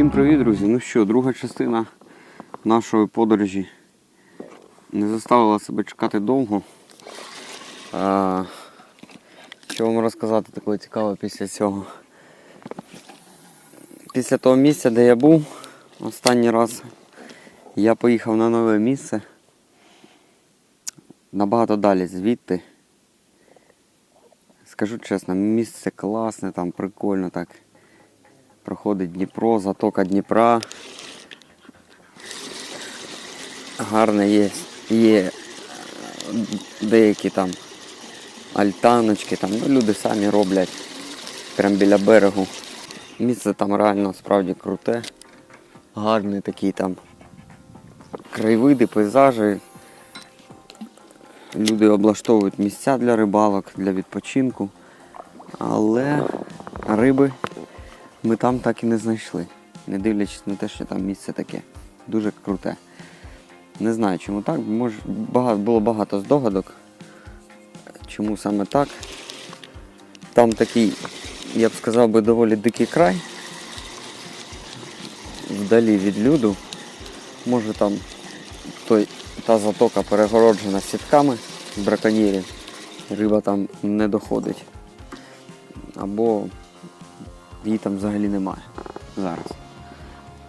Всім привіт, друзі! Ну що, друга частина нашої подорожі не заставила себе чекати довго. А, що вам розказати такого цікавого після цього? Після того місця, де я був останній раз, я поїхав на нове місце. Набагато далі звідти. Скажу чесно, місце класне, там прикольно так. Проходить Дніпро, затока Дніпра. Гарне є. Є деякі там альтаночки, там, ну, люди самі роблять прямо біля берегу. Місце там реально справді круте. Гарний такий там краєвиди, пейзажі. Люди облаштовують місця для рибалок, для відпочинку. Але риби ми там так і не знайшли. Не дивлячись на те, що там місце таке. Дуже круте. Не знаю, чому так. Може, багато, було багато здогадок. Чому саме так. Там такий, я б сказав би, доволі дикий край. Вдалі від люду. Може там той, та затока перегороджена сітками браконьєрів. Риба там не доходить. Або її там взагалі немає зараз.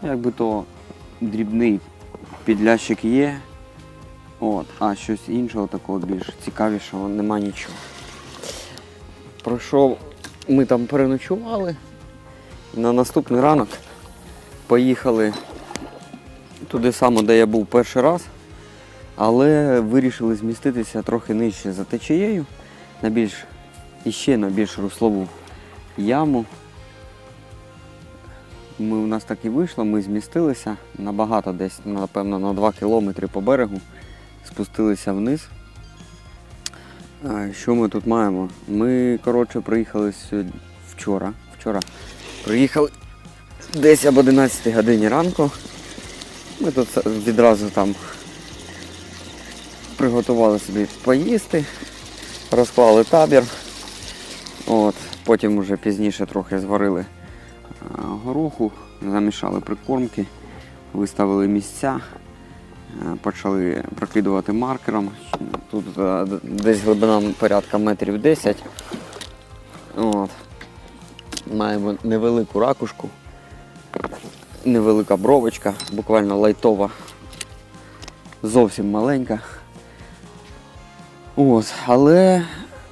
Якби то дрібний підлящик є, от, а щось іншого такого більш цікавішого нема нічого. Пройшов, ми там переночували. На наступний ранок поїхали туди само, де я був перший раз, але вирішили зміститися трохи нижче за течією, на більш іще на більш руслову яму. Ми, у нас так і вийшло, ми змістилися набагато десь, напевно, на 2 кілометри по берегу, спустилися вниз. Що ми тут маємо? Ми, коротше, приїхали сьогодні вчора. Вчора приїхали десь об 11 годині ранку. Ми тут відразу там приготували собі поїсти, розклали табір. От, Потім вже пізніше трохи зварили гороху, замішали прикормки, виставили місця, почали прокидувати маркером. Тут десь глибина порядка метрів 10. От. Маємо невелику ракушку, невелика бровочка, буквально лайтова, зовсім маленька. От, але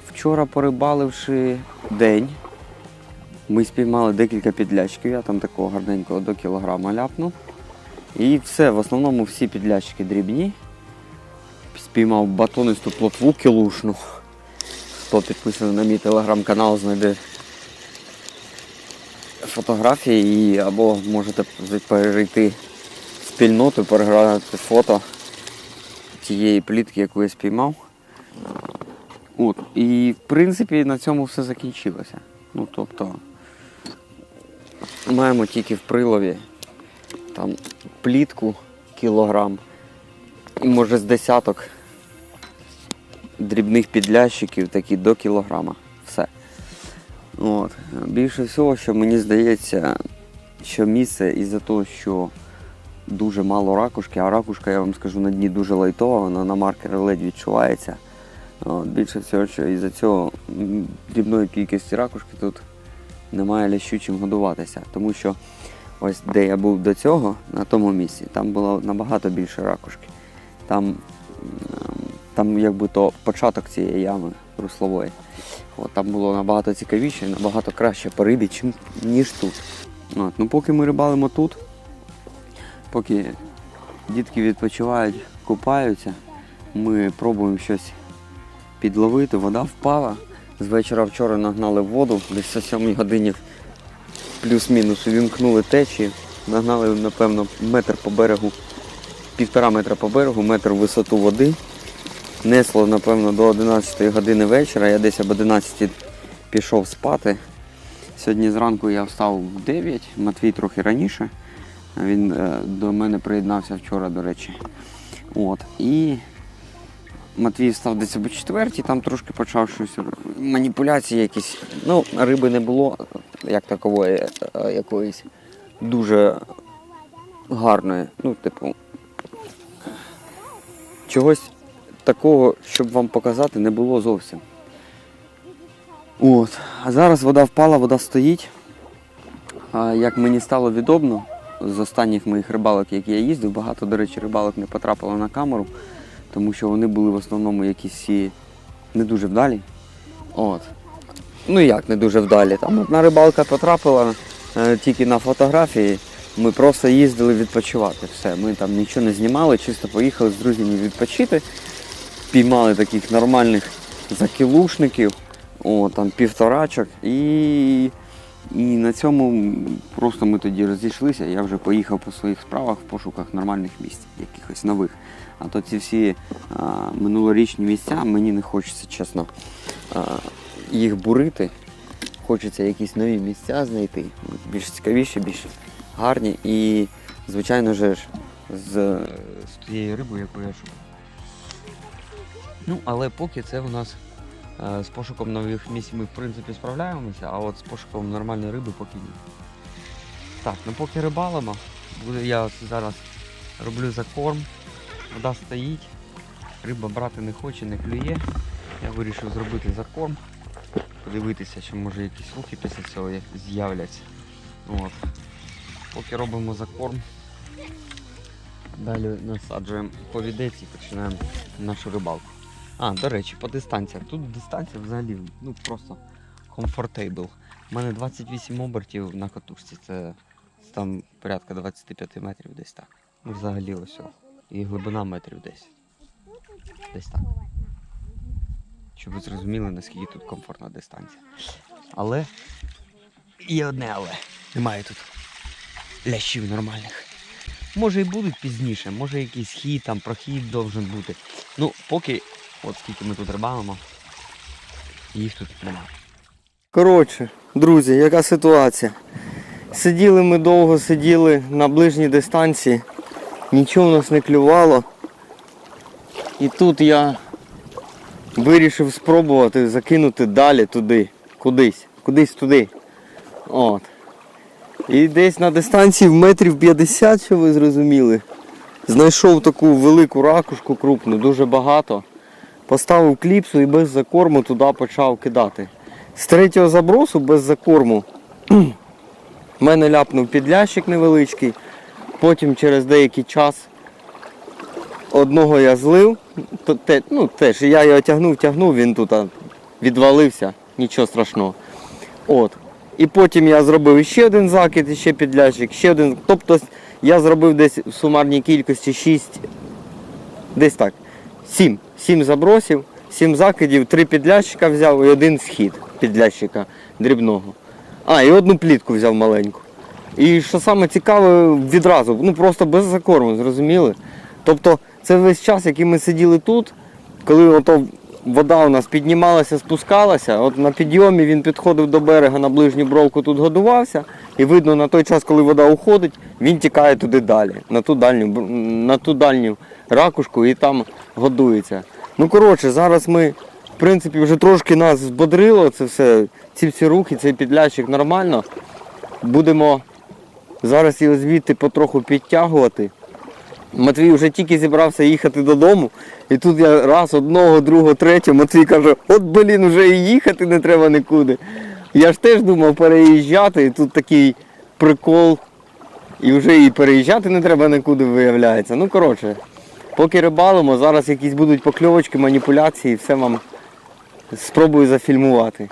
вчора порибаливши день, ми спіймали декілька підлячків, я там такого гарненького до кілограма ляпнув. І все, в основному всі підлячки дрібні. Спіймав батонисту плотву кілушну. Хто підписаний на мій телеграм-канал, знайде фотографії і або можете перейти в спільноту, переглянути фото тієї плітки, яку я спіймав. От. І в принципі на цьому все закінчилося. Ну тобто маємо тільки в прилові там плітку кілограм і може з десяток дрібних підлящиків такі до кілограма. Все. От. Більше всього, що мені здається, що місце із-за того, що дуже мало ракушки, а ракушка, я вам скажу, на дні дуже лайтова, вона на маркері ледь відчувається. От, більше всього, що із-за цього дрібної кількості ракушки тут немає лящу чим годуватися. Тому що ось де я був до цього, на тому місці, там було набагато більше ракушки. Там, там якби то початок цієї ями руслової. От, там було набагато цікавіше, набагато краще по рибі, ніж тут. От, ну, поки ми рибалимо тут, поки дітки відпочивають, купаються, ми пробуємо щось підловити, вода впала. З вечора вчора нагнали воду, десь о 7 годині плюс-мінус увімкнули течії, нагнали, напевно, метр по берегу, півтора метра по берегу, метр висоту води. Несло, напевно, до 11 години вечора. Я десь об 11 пішов спати. Сьогодні зранку я встав в 9, Матвій трохи раніше. Він е, до мене приєднався вчора, до речі. От. І Матвій став десь об четвертій, там трошки почав щось маніпуляції якісь. Ну, риби не було як такової е, якоїсь дуже гарної. Ну, типу, чогось такого, щоб вам показати, не було зовсім. От. А зараз вода впала, вода стоїть. Як мені стало відомо, з останніх моїх рибалок, які я їздив, багато, до речі, рибалок не потрапило на камеру, тому що вони були в основному якісь не дуже вдалі. От. Ну як не дуже вдалі. Там одна рибалка потрапила е, тільки на фотографії. Ми просто їздили відпочивати. Все. Ми там нічого не знімали, чисто поїхали з друзями відпочити. Піймали таких нормальних закілушників, о, там півторачок. І, і на цьому просто ми тоді розійшлися. Я вже поїхав по своїх справах в пошуках нормальних місць, якихось нових. А то ці всі а, минулорічні місця мені не хочеться, чесно, а, їх бурити. Хочеться якісь нові місця знайти, більш цікавіші, більш гарні і, звичайно ж, з, з тією рибою, яку я шукаю. Ну, але поки це у нас з пошуком нових місць ми в принципі справляємося, а от з пошуком нормальної риби поки ні. Так, ну поки рибалимо, я зараз роблю закорм, вода стоїть, риба брати не хоче, не клює. Я вирішив зробити закорм, подивитися, чи може якісь рухи після цього з'являться. От. Поки робимо закорм, далі насаджуємо повідець і починаємо нашу рибалку. А, до речі, по дистанціях. Тут дистанція взагалі ну просто комфортейбл. У мене 28 обертів на катушці, це там порядка 25 метрів десь так. Ну, взагалі ось. І глибина метрів десь. Десь так. Щоб ви зрозуміли, наскільки тут комфортна дистанція. Але є одне але. Немає тут лящів нормальних. Може і будуть пізніше, може якийсь хід, там прохід должен бути. Ну, поки, от скільки ми тут рибалимо, їх тут немає. Коротше, друзі, яка ситуація? Сиділи ми довго, сиділи на ближній дистанції, нічого в нас не клювало. І тут я вирішив спробувати закинути далі туди, кудись, кудись туди. От. І десь на дистанції в метрів 50, що ви зрозуміли, знайшов таку велику ракушку крупну, дуже багато. Поставив кліпсу і без закорму туди почав кидати. З третього забросу без закорму в мене ляпнув підлящик невеличкий. Потім через деякий час одного я злив, ну, теж я його тягнув, тягнув, він тут відвалився, нічого страшного. От. І потім я зробив ще один закид, ще підлящик, ще один. Тобто я зробив десь в сумарній кількості 6, десь так, 7. 7 забросів, 7 закидів, 3 підлящика взяв і один схід підлящика дрібного. А, і одну плітку взяв маленьку. І що саме цікаве, відразу, ну просто без закорму, зрозуміли? Тобто це весь час, який ми сиділи тут, коли ото вода у нас піднімалася, спускалася, от на підйомі він підходив до берега на ближню бровку, тут годувався, і видно на той час, коли вода уходить, він тікає туди далі, на ту дальню, на ту дальню ракушку і там годується. Ну коротше, зараз ми, в принципі, вже трошки нас збодрило це все, ці всі рухи, цей підлящик нормально. Будемо зараз його звідти потроху підтягувати. Матвій вже тільки зібрався їхати додому, і тут я раз, одного, другого, третього, Матвій каже, от блін, вже і їхати не треба нікуди. Я ж теж думав переїжджати, і тут такий прикол. І вже і переїжджати не треба нікуди, виявляється. Ну, коротше, поки рибалимо, зараз якісь будуть покльовочки, маніпуляції, все вам спробую зафільмувати.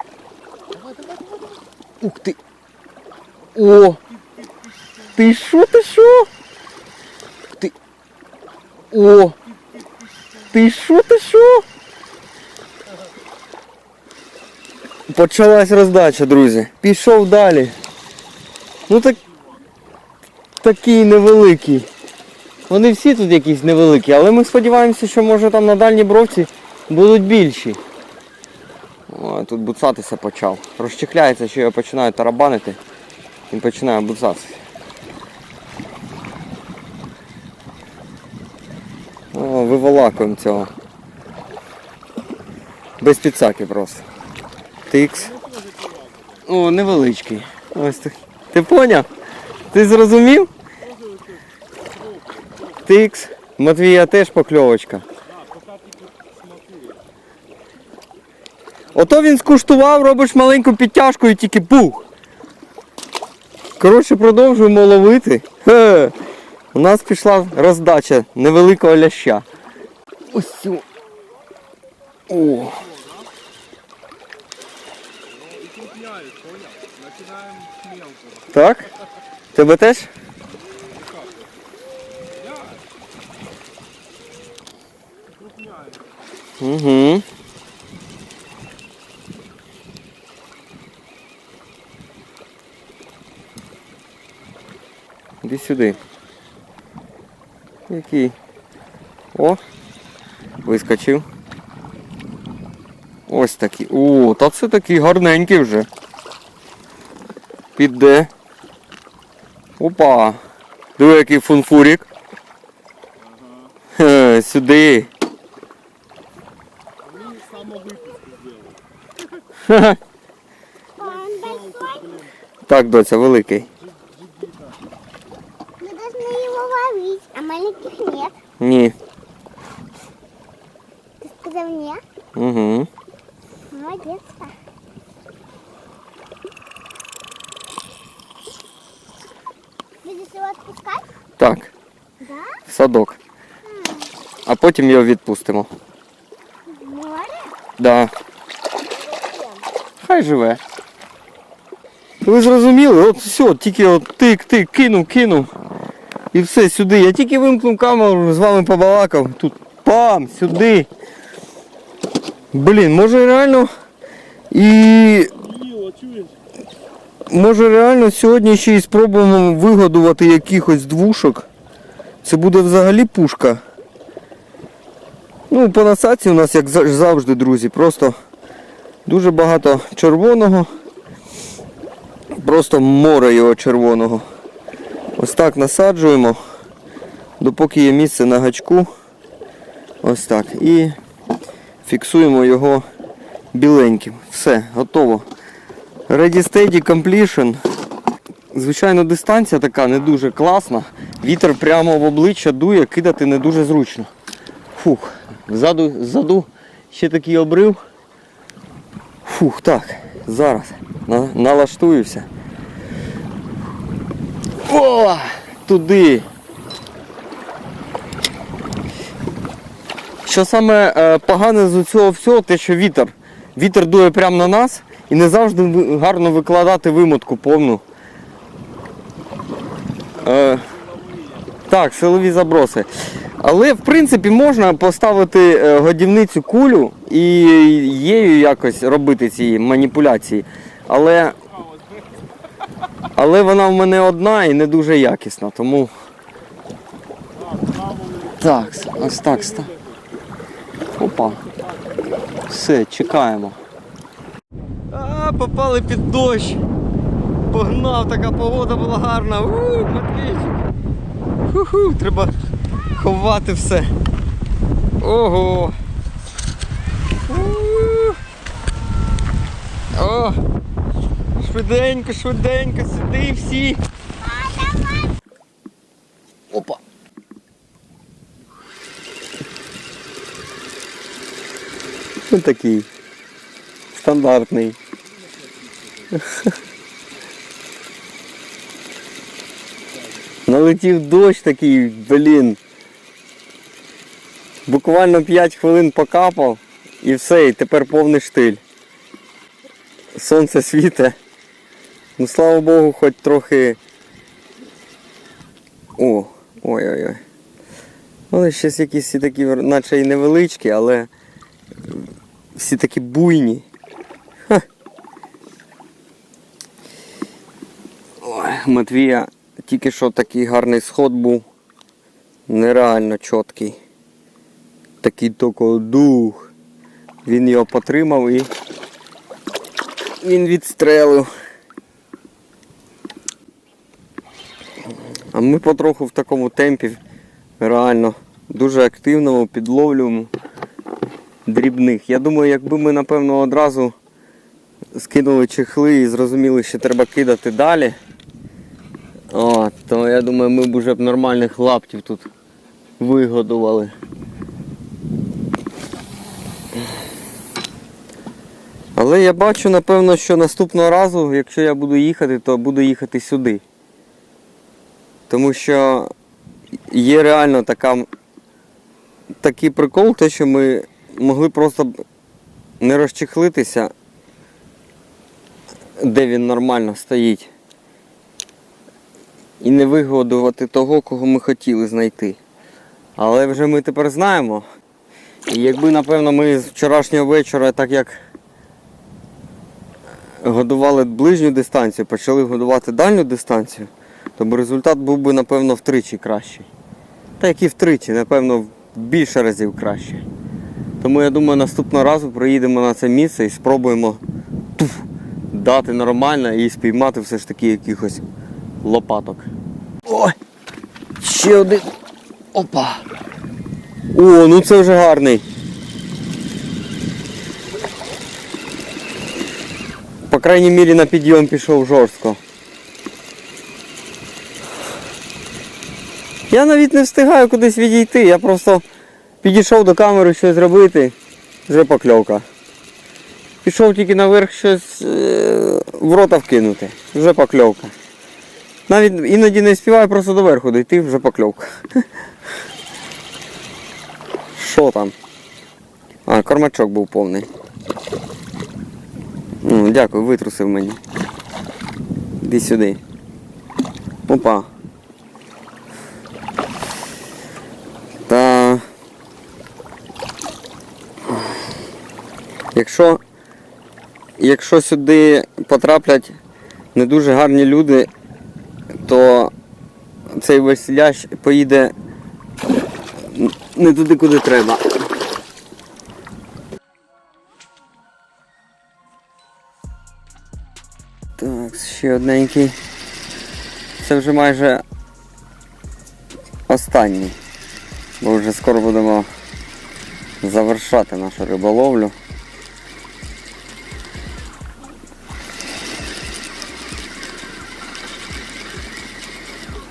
Ух ти! О! Ти що, ти що? Ти. О! Ти що, ти що? Почалась роздача, друзі. Пішов далі. Ну так. Такий невеликий. Вони всі тут якісь невеликі, але ми сподіваємося, що може там на дальній бровці будуть більші. О, тут буцатися почав. Розчехляється, що я починаю тарабанити. Він починає буцатися. О, виволакуємо цього. Без підсаки просто. Тикс. О, невеличкий. Ось так. Ти поняв? Ти зрозумів? Тикс. Матвія теж покльовочка. Ото він скуштував, робиш маленьку підтяжку і тільки бух. Коротше, продовжуємо ловити. Хе. У нас пішла роздача невеликого ляща. Ось цю. О. Так? Тебе теж? Угу. Іди сюди. Який? О! Вискочив. Ось такий. О, та це такий гарненький вже. Піде. Опа! Диви, який фунфурик. Хе, сюди. Сделали. Так, доця, великий. нет. Ні. Ты сказал нет? Угу. Молодец. Будешь его отпускать? Так, Да? в садок. А потім його відпустимо. В море? Да. Хай живе. Ви зрозуміли? От все, тільки от тик-тик, кинув, кинув. І все сюди. Я тільки вимкнув камеру, з вами побалакав. Тут пам, сюди. Блін, може реально. І Може реально сьогодні ще й спробуємо вигодувати якихось двушок. Це буде взагалі пушка. Ну, по насадці у нас, як завжди, друзі, просто дуже багато червоного. Просто море його червоного. Ось так насаджуємо, допоки є місце на гачку. Ось так. І фіксуємо його біленьким. Все, готово. Ready Steady Completion. Звичайно, дистанція така не дуже класна. Вітер прямо в обличчя дує, кидати не дуже зручно. Фух, ззаду, ззаду ще такий обрив. Фух, так, зараз на, налаштуюся. О! Туди. Що саме е, погане з цього всього, те, що вітер. Вітер дує прямо на нас і не завжди гарно викладати вимотку повну. Е, так, силові заброси. Але в принципі можна поставити е, годівницю кулю і її якось робити ці маніпуляції. Але, але вона в мене одна і не дуже якісна, тому. Так, ось так. Опа. Все, чекаємо. А, попали під дощ. Погнав, така погода була гарна. У, Матвійчик. Ху-ху, треба ховати все. Ого. О! Швиденько, швиденько, сюди всі. Опа. Ось такий. Стандартний. Налетів дощ такий, блін. Буквально 5 хвилин покапав і все, і тепер повний штиль. Сонце світе. Ну слава Богу, хоч трохи. О, ой-ой-ой. Вони щось якісь всі такі, наче і невеличкі, але всі такі буйні. Ха. Ой, Матвія тільки що такий гарний сход був. Нереально чіткий. Такий тільки дух. Він його потримав і він відстрелив. А ми потроху в такому темпі реально дуже активному підловлюємо дрібних. Я думаю, якби ми напевно одразу скинули чехли і зрозуміли, що треба кидати далі. О, нормально, я думаю, ми б уже б нормальних лаптів тут вигодували. Але я бачу, напевно, що наступного разу, якщо я буду їхати, то буду їхати сюди. Тому що є реально така, такий прикол, те, що ми могли просто не розчехлитися, де він нормально стоїть. І не вигодувати того, кого ми хотіли знайти. Але вже ми тепер знаємо. І якби, напевно, ми з вчорашнього вечора, так як годували ближню дистанцію, почали годувати дальню дистанцію, то б результат був би, напевно, втричі кращий. Та як і втричі, напевно, більше разів кращий. Тому я думаю, наступного разу приїдемо на це місце і спробуємо туф, дати нормально і спіймати все ж таки якихось лопаток. Ой! Ще один. Опа! О, ну це вже гарний. По крайній мірі на підйом пішов жорстко. Я навіть не встигаю кудись відійти, я просто підійшов до камери щось зробити, вже покльовка. Пішов тільки наверх щось е, в рота вкинути, вже покльовка. Навіть іноді не співаю просто до верху дійти, вже покльовка. Що там? А, кормачок був повний. Ну, дякую, витрусив мені. Іди сюди. Опа. Та. Якщо, якщо сюди потраплять не дуже гарні люди, то цей весь лящ поїде не туди, куди треба. Так, ще одненький. Це вже майже останній. Бо вже скоро будемо завершати нашу риболовлю.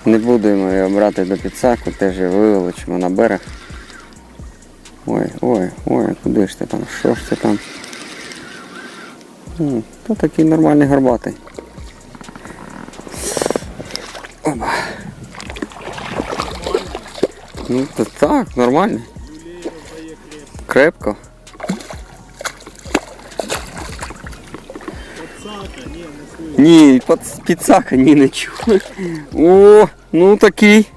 Не будемо його брати до підсаку, теж його виволочимо на берег. Ой, ой, ой, куди ж ти там? Що ж ти там? То такий нормальний горбатий. Опа. Ну то так, нормально. Крепко. Ні, під, підсака, ні, не чую. О, ну такий.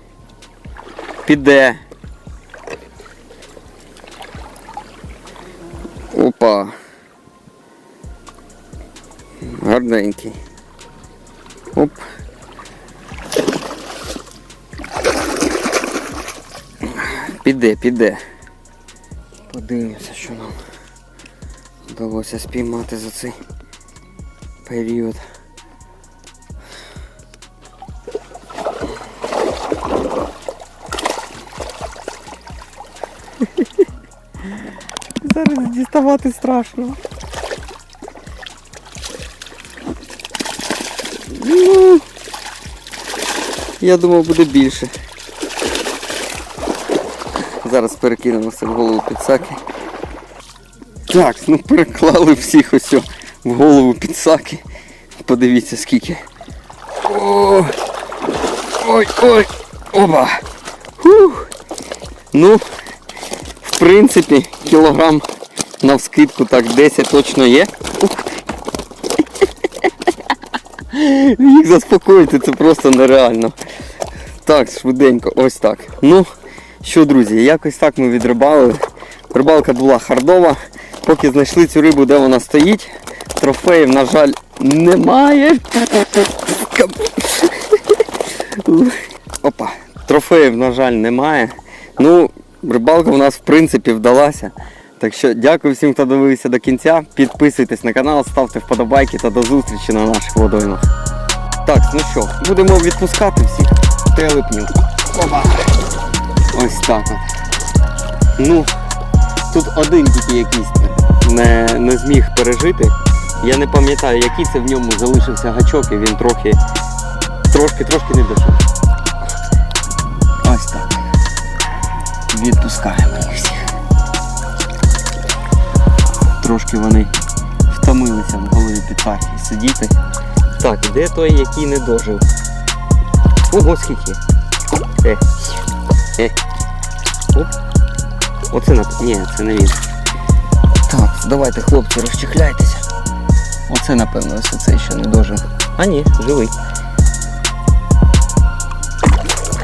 Піде. Опа. Гарненький. Оп. Піде, піде. Подивимося, що нам вдалося спіймати за цей період. Зараз діставати страшно. Ну, я думав буде більше. Зараз перекинемо все в голову підсаки. Так, ну переклали всіх ось в голову підсаки. Подивіться скільки. О, ой, ой, оба. Фух. Ну, в принципі, кілограм навскидку так 10 точно є. Їх заспокоїти це просто нереально. Так, швиденько, ось так. Ну, що, друзі, якось так ми відрибали. Рибалка була хардова. Поки знайшли цю рибу, де вона стоїть. Трофеїв, на жаль, немає. Опа, трофеїв, на жаль, немає. Ну, рибалка у нас в принципі вдалася. Так що дякую всім, хто дивився до кінця. Підписуйтесь на канал, ставте вподобайки та до зустрічі на наших водоймах. Так, ну що, будемо відпускати всіх телепнів. Опа. Ось так от. Ну, тут один тільки якийсь не, не зміг пережити. Я не пам'ятаю, який це в ньому залишився гачок, і він трохи, трошки, трошки не дійшов. Ось так. Відпускаємо їх всіх. Трошки вони втомилися в голові підпахі сидіти. Так, де той, який не дожив? Ого, скільки. Е. Е. Оп. Оце на. Ні, це не він. Так, давайте, хлопці, розчехляйтеся. Оце, напевно, ось оцей, що не дожив. А ні, живий.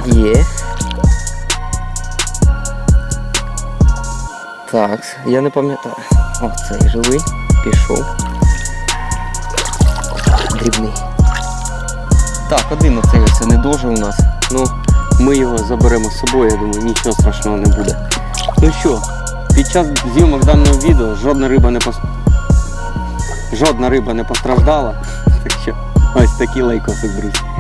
Є. Так, я не пам'ятаю. О, цей живий. Пішов. Дрібний. Так, один оцей ось не дожив у нас. Ну, ми його заберемо з собою, я думаю, нічого страшного не буде. Ну що, під час зйомок даного відео жодна риба не пос... жодна риба не постраждала. Так що ось такі лайкоси, друзі.